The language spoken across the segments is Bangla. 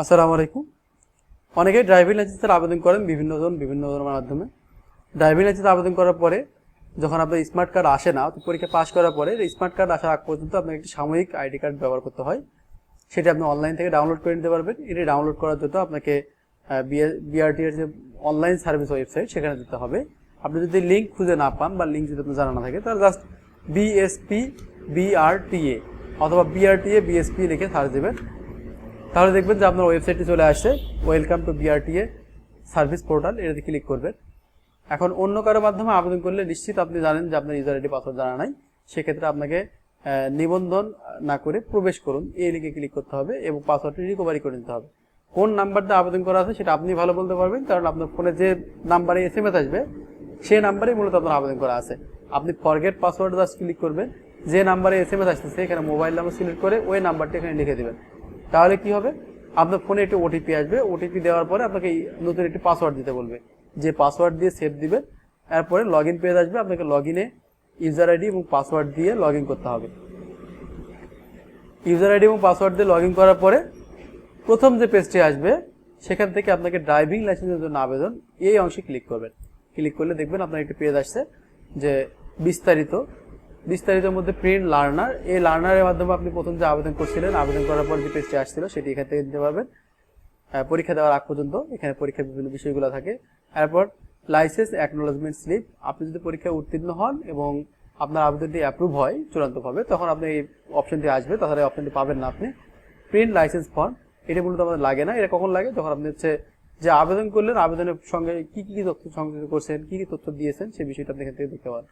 আসসালামু আলাইকুম। অনেকেই ড্রাইভিং লাইসেন্সের আবেদন করেন বিভিন্ন জন বিভিন্ন ধরনের মাধ্যমে। ড্রাইভিং লাইসেন্স আবেদন করার পরে যখন আপনার স্মার্ট কার্ড আসে না পরীক্ষা পাস করার পরে স্মার্ট কার্ড আসার আগ পর্যন্ত আপনাকে একটি সাময়িক আইডি কার্ড ব্যবহার করতে হয়। সেটা আপনি অনলাইন থেকে ডাউনলোড করে নিতে পারবেন। এটি ডাউনলোড করার জন্য আপনাকে বিআরটি এর যে অনলাইন সার্ভিস ওয়েবসাইট সেখানে যেতে হবে। আপনি যদি লিঙ্ক খুঁজে না পান বা লিঙ্ক যদি আপনার জানা না থাকে, তাহলে জাস্ট বিএসপি বিআরটিএ অথবা বিআরটিএ বিএসপি লিখে সার্চ দেবেন। তাহলে দেখবেন যে আপনার ওয়েবসাইটটি চলে আসছে welcome to BRTA service portal এটাতে ক্লিক করবেন। এখন অন্য কারও মাধ্যমে আবেদন করলে নিশ্চিত আপনি জানেন যে আপনার ইউজার আইডি পাসওয়ার্ড জানা নাই। সেক্ষেত্রে আপনাকে নিবন্ধন না করে প্রবেশ করুন। এই লিঙ্কে ক্লিক করতে হবে এবং পাসওয়ার্ডটি রিকভারি করে নিতে হবে। কোন নাম্বার দিয়ে আবেদন করা আছে সেটা আপনি ভালো বলতে পারবেন, কারণ আপনার ফোনে যে নাম্বারে এস এম এস আসবে, সেই নাম্বারেই মূলত আপনার আবেদন করা আছে। আপনি ফরগেট পাসওয়ার্ড জাস্ট ক্লিক করবেন। যে নাম্বারে এস এম এস আসতেছে, এখানে মোবাইল নাম্বার সিলেক্ট করে ওই নাম্বারটি এখানে লিখে দেবেন। তাহলে কি হবে? আপনার ফোনে একটি ওটিপি আসবে। ওটিপি দেওয়ার পরে আপনাকে নতুন একটি পাসওয়ার্ড দিতে বলবে। যে পাসওয়ার্ড দিয়ে সেভ দিবেন, এরপরে লগ ইন পেজ আসবে। আপনাকে লগ ইনে ইউজার আইডি এবং পাসওয়ার্ড দিয়ে লগ ইন করতে হবে। ইউজার আইডি এবং পাসওয়ার্ড দিয়ে লগ ইন করার পরে প্রথম যে পেজটি আসবে, সেখান থেকে আপনাকে ড্রাইভিং লাইসেন্সের জন্য আবেদন, এই অংশে ক্লিক করবেন। ক্লিক করলে দেখবেন আপনার একটি পেজ আসছে যে বিস্তারিত বিস্তারিতের মধ্যে প্রিন্ট লার্নার এই লার্নারের মাধ্যমে আপনি প্রথম যে আবেদন করছিলেন, আবেদন করার পর যে পেজটি আসছিল, সেটি এখান থেকে দিতে পারবেন। পরীক্ষা দেওয়ার আগ পর্যন্ত, এখানে পরীক্ষার বিভিন্ন বিষয়গুলো থাকে। এরপর লাইসেন্স অ্যাকনোলজমেন্ট স্লিপ আপনি যদি পরীক্ষায় উত্তীর্ণ হন এবং আপনার আবেদনটি অ্যাপ্রুভ হয় চূড়ান্তভাবে, তখন আপনি এই অপশনটি আসবে, তাছাড়া এই অপশনটি পাবেন না আপনি। প্রিন্ট লাইসেন্স ফর্ম এটা মূলত আমাদের লাগে না, এটা কখন লাগে? যখন আপনি হচ্ছে যে আবেদন করলেন, আবেদনের সঙ্গে কি কি তথ্য সংযুক্ত করছেন, কি কি তথ্য দিয়েছেন সেই বিষয়টা আপনি এখান থেকে দেখতে পারেন।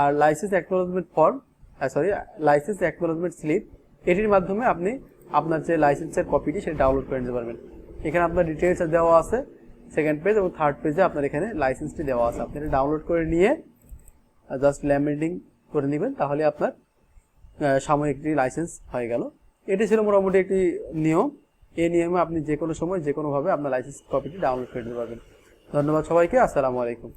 আর licence acknowledgement form sorry licence acknowledgement slip এটির মাধ্যমে আপনি আপনার যে লাইসেন্সের কপিটি সেটা ডাউনলোড করে নিতে পারবেন। এখানে আপনার ডিটেলস দেওয়া আছে সেকেন্ড পেজ এবং থার্ড পেজে আপনার এখানে লাইসেন্সটি দেওয়া আছে। আপনি এটা ডাউনলোড করে নিয়ে জাস্ট ল্যামিনেটিং করে নেবেন, তাহলে আপনার সাময়িকটি লাইসেন্স হয়ে গেল। এটি ছিল মোটামুটি একটি নিয়ম। এই নিয়মে আপনি যে কোনো সময় যে কোনোভাবে আপনার লাইসেন্স কপিটি ডাউনলোড করে নিতে পারবেন। ধন্যবাদ সবাইকে, আসসালামু আলাইকুম।